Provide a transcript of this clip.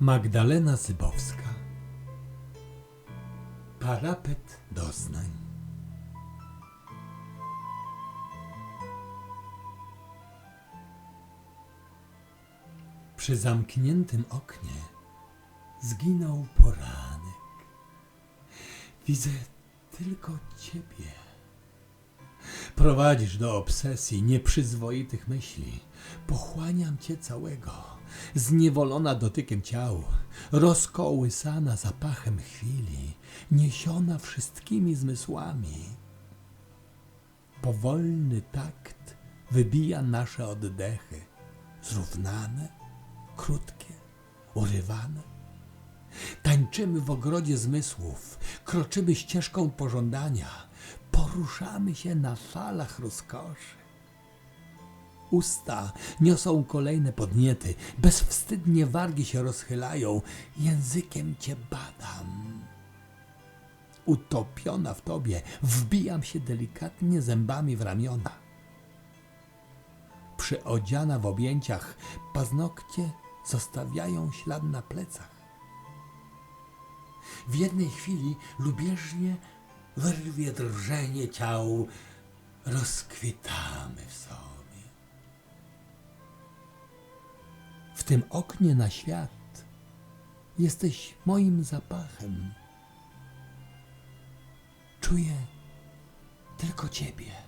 Magdalena Zybowska Parapet doznań Przy zamkniętym oknie zginął poranek. Widzę tylko ciebie. Prowadzisz do obsesji nieprzyzwoitych myśli. Pochłaniam cię całego, zniewolona dotykiem ciał, rozkołysana zapachem chwili, niesiona wszystkimi zmysłami. Powolny takt wybija nasze oddechy, zrównane, krótkie, urywane. Tańczymy w ogrodzie zmysłów, kroczymy ścieżką pożądania, poruszamy się na falach rozkoszy. Usta niosą kolejne podniety, bezwstydnie wargi się rozchylają, językiem cię badam. Utopiona w tobie, wbijam się delikatnie zębami w ramiona. Przyodziana w objęciach, paznokcie zostawiają ślad na plecach. W jednej chwili lubieżnie wyrwie drżenie ciał, rozkwitamy w sobie. W tym oknie na świat jesteś moim zapachem. Czuję tylko Ciebie.